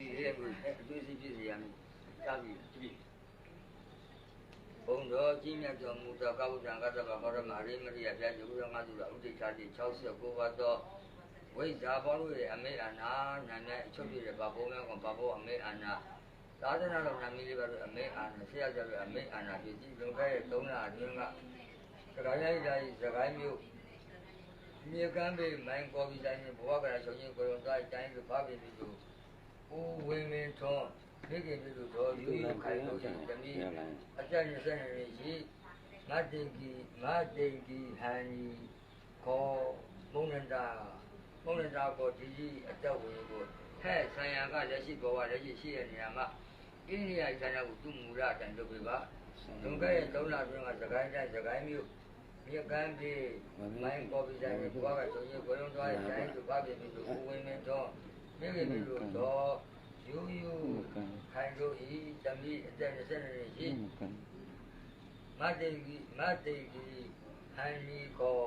ရဲ့ကိုအတွေ့အကြုံဖြစ်စေရမယ်သာပြီပြီဘုံတော်ကြီးမြတ်တော်မူသောကဗုဒ္ဓံကတ္တဗဟောရမအရိမရိယဘုရားယုံငါသူတော်ဥဒိဋ္ဌာတိ69ပါးသောဝိဇ္ဇာဘောလို့ရဲ့အမေအာနာနာနဲ့အချုပ်ပြတဲ့ဘာဘုံများကဘာဘုံအမေအာနာသာသနာတော်နာမည်လေးပါလို့အမေအာနာဆရာကျတော့အမေအာနာဖြစ်ကြည့်လွန်ခဲ့တဲ့3လအတွင်းကစကားရိုက်တိုင်းစကားမျိုးမြေကမ်းပေမိုင်းကော်ပီတိုင်းဘဝကရချုပ်ချင်းကိုယ်တော်တိုင်းတိုင်းကိုဘာဖြစ်ပြီးလို့ ဦးဝင်းမင်းထွန်းမိခင်ပြည်သူတော်ယူယူခိုင်လို့ရှိတယ်တမီးအကြမ်းရစနေရှိမတ်တင်ကီမတ်တင်ကီဟန်ဒီခေါ်မုံနန္တာမုံနန္တာကိုဒီကြီးအတက်ဝင်ကိုဟဲ့ဆံရကလက်ရှိဘဝလက်ရှိရှိတဲ့နေရာမှာအိန္ဒိယဆန္ဒကိုသူ့မူရတန်လုပ်ပေးပါလွန်ခဲ့တဲ့3လအတွင်းကသခိုင်းတိုင်းသခိုင်းမျိုးမြေကမ်းပြေမိုင်းကော်ပီတိုင်းဘဝကချုပ်ချင်းကိုယ်တော်တိုင်းတိုင်းသူဘာဖြစ်ပြီးလို့ဦးဝင်းမင်းထွန်း မိခင်ပြည်သူတော်ယူယူခိုင်တို့ဤတမီအတက်20နှစ်ရှိမတ်တေကီမတ်တေကီဟန်ဒီကို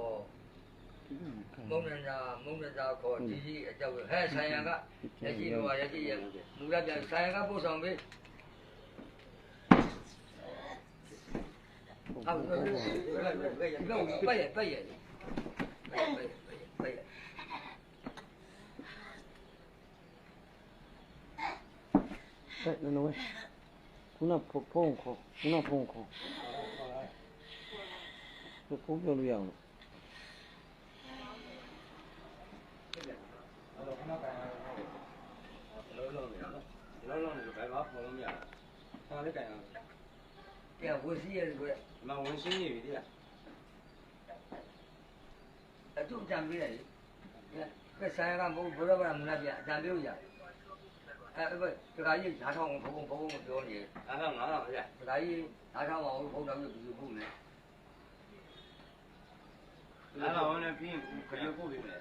မုံနန္ဒာမုံနန္ဒာကိုဒီကြီးအကြောက်ဟဲ့ဆိုင်ရန်ကလက်ရှိတော့လက်ရှိရမူရပြန်ဆိုင်ရန်ကပို့ဆောင်ပေးဟု 哎，那个喂，一个粪坑，一个粪坑，这粪便留样了。这边，那个粉条干了，那个弄面了，那个，蛮温馨的一地啊。都占位了，这三眼缸不不知道搁边占位了？ ဖုန်းပြောလို့ရအောင်လို့လုံးလုံးနေနော်လုံးလုံးနေဘယ်မှာပေါ်လို့မရဘူး။ဆာလေးကြိုင်အောင်ပြန်ဝစီရတယ်ကွဒီမှာဝင်ရှင်းနေပြီတိလားအတူတံပေးတယ်ကဲဆိုင်ကမဟုတ်ဘုရားဗလာမနာပြအတံပေးလို့ရအဲအဲ့တခါကြီးဓာတ်ထောင်းဘုံဘုံဘုံပြောနေ။အားလုံးငါတော့ဗျာတခါကြီးဓာတ်ထောင်းအောင်ဘုံတော်ကြီးဘူးဘူးနဲ့။အားလုံးနဲ့ပြီးခရုပ်ပို့ပြီမယ်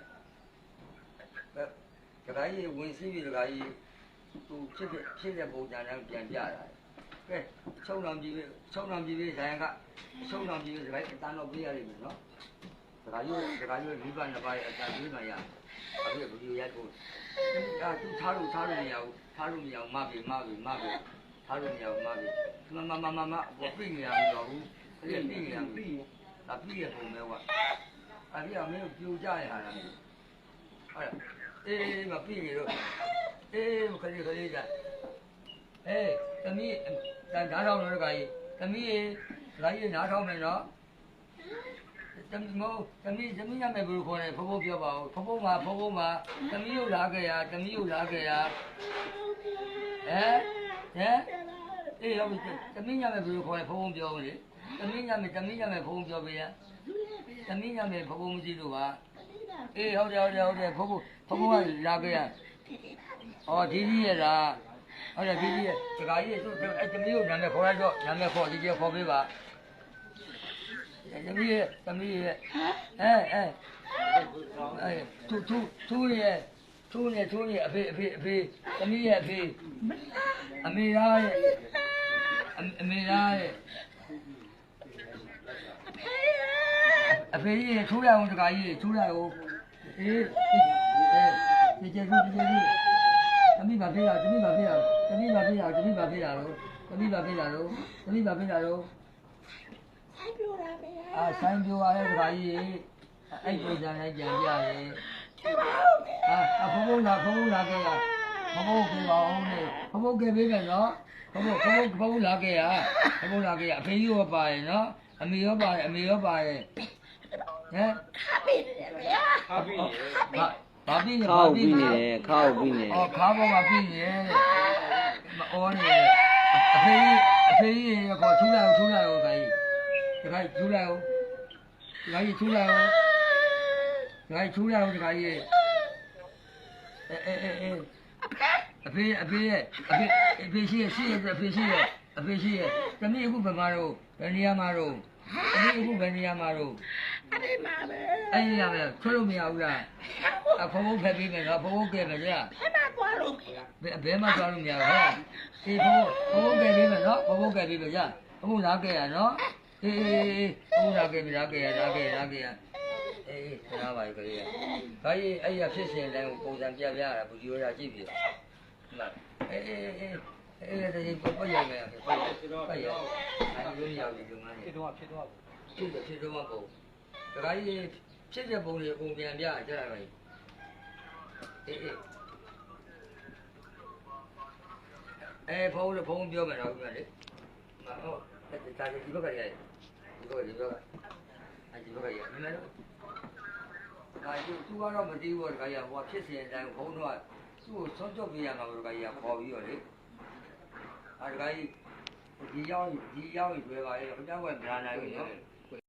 တခါကြီးဝင်စီးပြီးတခါကြီးသူဖြစ်ဖြစ်ဖြစ်တဲ့ပုံစံနဲ့ပြန်ပြတာကဲချုံတော်ကြီးချုံတော်ကြီးဆိုင်ကချုံတော်ကြီးတခါကြီးအတန်းတော့ပေးရလိမ့်မယ်နော်တခါကြီးတခါကြီးမိဘနှစ်ပါးရဲ့အတန်းပေးမှရအခု ဘယ်လိုရိုက်ဖို့အဲသူထားလို့ထားလို့မရဘူးထားလို့မရဘူးမပြီမပြီမပြီထားလို့မရဘူးမပြီမမမမမဘောပြင်းနေရမှာတော့ဘူးအဲ့ပြင်းနေရမှာဒါပြည့်ရပုံပဲကွာအဲ့ဒီအမေကိုပြူကြရဟာလားဟုတ်အေးမပြည့်နေတော့အေးခလေးခလေးကြအေးသမီးဒါနားထောင်လို့ကကြီးသမီးရေဒါကြီးနားထောင်မယ်နော် သမီးမို့သမီးသမီးနာမည်ဘယ်လိုခေါ်လဲဖုန်းဖုန်းပြောပါဦးဖုန်းဖုန်းမှာဖုန်းဖုန်းမှာသမီးကိုလာခဲ့ရသမီးကိုလာခဲ့ရဟမ်ဟမ်အေးဟုတ်ပြီသမီးနာမည်ဘယ်လိုခေါ်လဲဖုန်းဖုန်းပြောဦးလေသမီးနာမည်သမီးနာမည်ဖုန်းပြောပေးရသမီးနာမည်ဖုန်းဖုန်းမရှိလို့ပါအေးဟုတ်တယ်ဟုတ်တယ်ဟုတ်တယ်ဖုန်းဖုန်းဖုန်းကလာခဲ့ရအော်ဒီကြီးရလားဟုတ်တယ်ဒီကြီးရတခါကြီးဆိုအဲသမီးကိုနာမည်ခေါ်လိုက်တော့နာမည်ခေါ်ဒီကြီးခေါ်ပေးပါ သမီးရဲ့သမီးရဲ့အဲအဲအဲသူသူသူရဲ့သူနဲ့သူနဲ့အဖေအဖေအဖေသမီးရဲ့အဖေအမေသားရဲ့အမေသားရဲ့အဖေကြီးရဲ့ထိုးရအောင်တခါကြီးထိုးရအောင်အေးအဲဒီကျေစုဒီကျေစုသမီးမဖေးရသမီးမဖေးရသမီးမဖေးရသမီးမဖေးရတော့သမီးမဖေးရတော့သမီးမဖေးရတော့ဆိုင်ပြိုတာပဲ အာဆိုင်ပြိုရတဲ့ခါကြီးအဲ့ပုံစံနဲ့ကြံပြရတယ်ကျမတို့ပဲအာအဖုံဖုံလာဖုံဖုံလာခဲ့ရဖုံဖုံကေပါအောင်လေဖုံဖုံကေပေးမယ်နော်ဖုံဖုံဖုံဖုံဖုံလာခဲ့ရဖုံဖုံလာခဲ့ရအဖေကြီးရောပါရဲ့နော်အမေရောပါရဲ့အမေရောပါရဲ့ဟမ်ခါပေးတယ်ဗျာ။အားပြီးနေဘာဘာပြီးနေခောဘာက်ပြီးပြီးနေနေတယ်ခောက်ပြီးနေအော်ခါပေါ်မှာပြီးနေမအော်နေအဖေကြီးအဖေကြီးရခေါ်ထူလိုက်ထူလိုက်အောင်ခိုင်းဒီခိုင်းထူလိုက်အောင် ဒီခိုင်းထူလိုက်အောင်ငါချူးရအောင်တခါကြီးအဲအဲအဲအဲအဖေအဖေရဲ့အဖေအဖေရှိရဲ့ရှိရဲ့အဖေရှိရဲ့အဖေရှိရဲ့တမီးအခုဘယ်မှာတော့ဘယ်နေရာမှာတော့တမီးအခုဘယ်နေရာမှာတော့အဲ့ဒီမှာပဲအဲ့ဒီရမယ်ဆွလို့မရဘူးလားအဖုံဖုံဖက်ပြီးမယ်နော်ဖုံဖုံကဲမယ်ကြာဖက်မှာသွားလို့မရဘယ်ဘယ်မှာသွားလို့မရဘူးဟဲ့ဒီဖုံဖုံဖုံကဲပြီးမယ်နော်ဖုံဖုံကဲပြီးမယ်ကြာအခုလာကဲရနော် အေးအေးအေးအခုလာကဲပြီလာကဲရလာကဲရလာကဲရအေးဆရာပါကြကြီး။ဒါကြီးအဲ့ရဖြစ်စဉ်တိုင်းကိုပုံစံပြပြရတာဘူဂျီရောကြည့်ပြီ။မှန်အေးအေးအေးအေးတည်းပတ်ရမယ်ပတ်ရပတ်ရအဲဒီလိုရောက်ဒီလုပ်ငန်းဖြစ်တွေတော့ဖြစ်တော့ဖြစ်တယ်ဖြစ်တော့ပုံတခါကြီးဖြစ်တဲ့ပုံတွေအကုန်ပြန်ပြကြရမယ်အေးအေးအဲဖုန်းဖုန်းပြောမယ်တော့ပြန်လေမဟုတ် ဒါဒီဘက်ကရဒီဘက်ကဒီဘက်ကအဲဒီဘက်ကရမင်းလည်းဒါသူသူကတော့မသိဘူးတခါရဟိုဖြစ်စဉ်အတိုင်းဘုန်းတော့သူ့ကိုဆုံးချုပ်ပြရမှာတခါရခေါ်ပြီးတော့လေအဲတခါကြီးဒီရောက်ဒီရောက်ရွယ်ပါလေဘုရားကဗလာနာပြီနော်